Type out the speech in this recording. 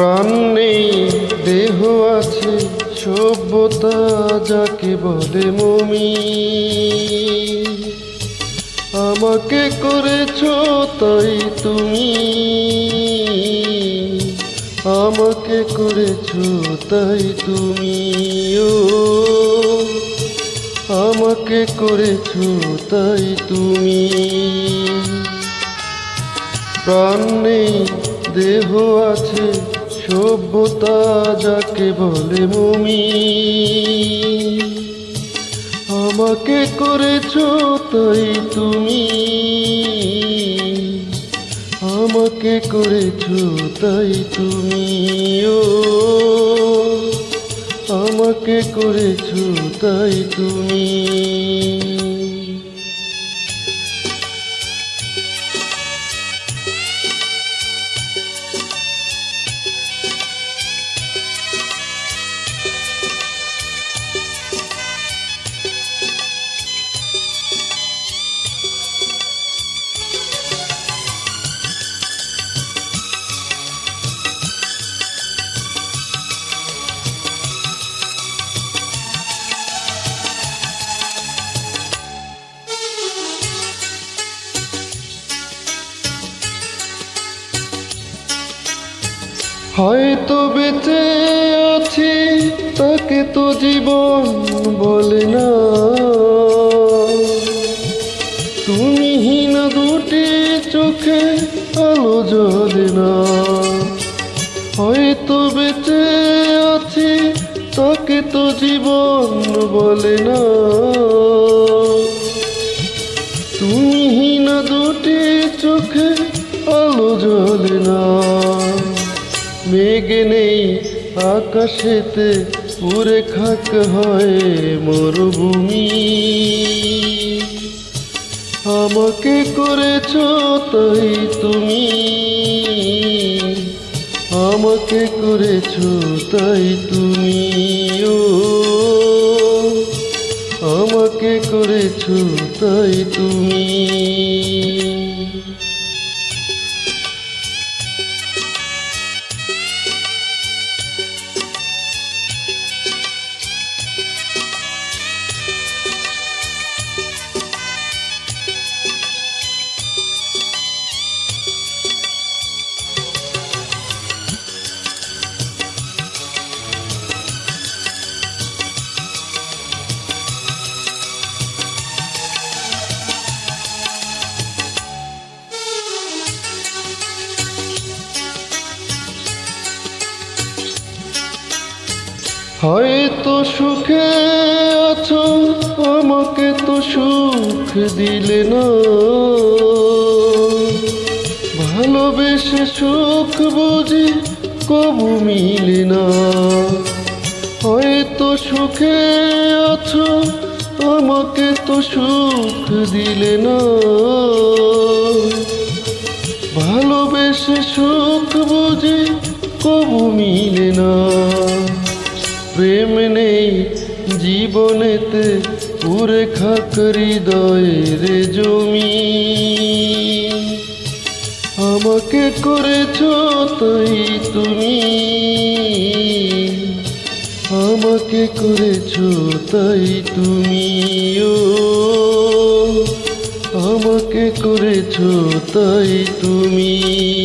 প্রাণ নেই দেহ আছে, সভ্যতা যাকে বলে মমি আমাকে করেছ তাই তুমি। আমাকে করেছ তাই তুমি ও আমাকে করেছ তাই তুমি। প্রাণ নেই দেহ আছে সভ্যতা যাকে বলে মমি, আমাকে করেছ তাই তুমি। আমাকে করেছ তাই তুমি ও আমাকে করেছ তাই তুমি হয়তো বেঁচে আছি, তাকে তো জীবন বলে না। তুমি হীন দুটি চোখে আলো জ্বলে না। হয়তো বেঁচে আছি, তাকে তো জীবন বলে না। তুমি হীন দুটি চোখে আলো জ্বলে না। মেঘ নেই আকাশেতে পুরে খাক হয় মরুভূমি। আমাকে করেছ তাই তুমি। আমাকে করেছ তাই তুমি, ও। আমাকে করেছ তাই তুমি। হয়তো সুখে আছো, আমাকে তো সুখ দিলে না। ভালোবেসে সুখ বুঝি কবু মিলে না। হয়তো সুখে আছো, আমাকে তো সুখ দিলে না। ভালোবেসে সুখ বুঝি কবু মিলে না। প্রেম নেই, জীবনেতে পুরে খাক হৃদয়ের জমি। আমাকে করেছ তাই তুমি। আমাকে করেছ তাই তুমি ও আমাকে করেছ তাই তুমি